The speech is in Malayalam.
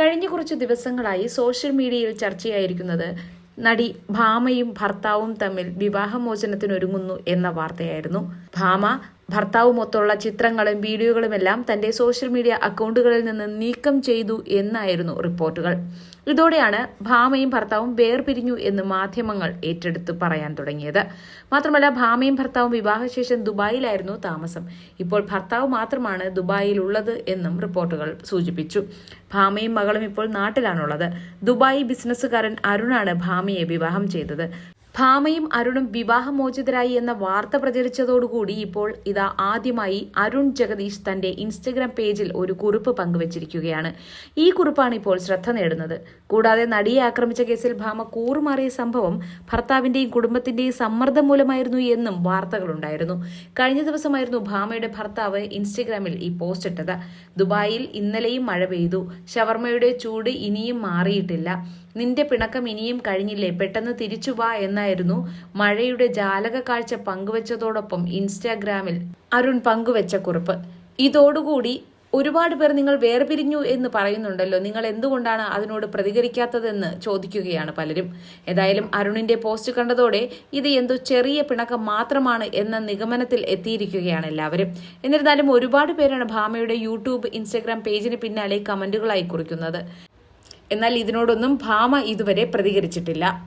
കഴിഞ്ഞ കുറച്ച് ദിവസങ്ങളായി സോഷ്യൽ മീഡിയയിൽ ചർച്ചയായിരിക്കുന്നത് നടി ഭാമയും ഭർത്താവും തമ്മിൽ വിവാഹമോചനത്തിനൊരുങ്ങുന്നു എന്ന വാർത്തയായിരുന്നു. ഭാമ ഭർത്താവുമൊത്തുള്ള ചിത്രങ്ങളും വീഡിയോകളുമെല്ലാം തന്റെ സോഷ്യൽ മീഡിയ അക്കൗണ്ടുകളിൽ നിന്ന് നീക്കം ചെയ്തു എന്നായിരുന്നു റിപ്പോർട്ടുകൾ. ഇതോടെയാണ് ഭാമയും ഭർത്താവും വേർപിരിഞ്ഞു എന്ന് മാധ്യമങ്ങൾ ഏറ്റെടുത്ത് പറയാൻ തുടങ്ങിയത്. മാത്രമല്ല ഭാമയും ഭർത്താവും വിവാഹശേഷം ദുബായിലായിരുന്നു താമസം. ഇപ്പോൾ ഭർത്താവ് മാത്രമാണ് ദുബായിൽ ഉള്ളത് എന്നും റിപ്പോർട്ടുകൾ സൂചിപ്പിച്ചു. ഭാമയും മകളും ഇപ്പോൾ നാട്ടിലാണുള്ളത്. ദുബായി ബിസിനസ്സുകാരൻ അരുണാണ് ഭാമയെ വിവാഹം ചെയ്തത്. ഭാമയും അരുണും വിവാഹമോചിതരായി എന്ന വാർത്ത പ്രചരിച്ചതോടുകൂടി ഇപ്പോൾ ഇതാ ആദ്യമായി അരുൺ ജഗദീഷ് തന്റെ ഇൻസ്റ്റഗ്രാം പേജിൽ ഒരു കുറിപ്പ് പങ്കുവച്ചിരിക്കുകയാണ്. ഈ കുറിപ്പാണ് ഇപ്പോൾ ശ്രദ്ധ നേടുന്നത്. കൂടാതെ നടിയെ ആക്രമിച്ച കേസിൽ ഭാമ കൂറുമാറിയ സംഭവം ഭർത്താവിന്റെയും കുടുംബത്തിന്റെയും സമ്മർദ്ദം മൂലമായിരുന്നു എന്നും വാർത്തകളുണ്ടായിരുന്നു. കഴിഞ്ഞ ദിവസമായിരുന്നു ഭാമയുടെ ഭർത്താവ് ഇൻസ്റ്റഗ്രാമിൽ ഈ പോസ്റ്റ് ഇട്ടത്. ദുബായിൽ ഇന്നലെയും മഴ പെയ്തു. ഷവർമയുടെ ചൂട് ഇനിയും മാറിയിട്ടില്ല. നിന്റെ പിണക്കം ഇനിയും കഴിഞ്ഞില്ലേ? പെട്ടെന്ന് തിരിച്ചു വാ എന്നായിരുന്നു മഴയുടെ ജാലക കാഴ്ച പങ്കുവച്ചതോടൊപ്പം ഇൻസ്റ്റാഗ്രാമിൽ അരുൺ പങ്കുവച്ച കുറിപ്പ്. ഇതോടുകൂടി ഒരുപാട് പേർ നിങ്ങൾ വേർപിരിഞ്ഞു എന്ന് പറയുന്നുണ്ടല്ലോ. നിങ്ങൾ എന്തുകൊണ്ടാണ് അതിനോട് പ്രതികരിക്കാത്തതെന്ന് ചോദിക്കുകയാണ് പലരും. ഏതായാലും അരുണിന്റെ പോസ്റ്റ് കണ്ടതോടെ ഇത് എന്തോ ചെറിയ പിണക്കം മാത്രമാണ് എന്ന നിഗമനത്തിൽ എത്തിയിരിക്കുകയാണ് എല്ലാവരും. എന്നിരുന്നാലും ഒരുപാട് പേരാണ് ഭാമയുടെ യൂട്യൂബ് ഇൻസ്റ്റഗ്രാം പേജിന് പിന്നാലെ കമന്റുകളായി കുറിക്കുന്നത്. എന്നാൽ ഇതിനോടൊന്നും ഭാമ ഇതുവരെ പ്രതികരിച്ചിട്ടില്ല.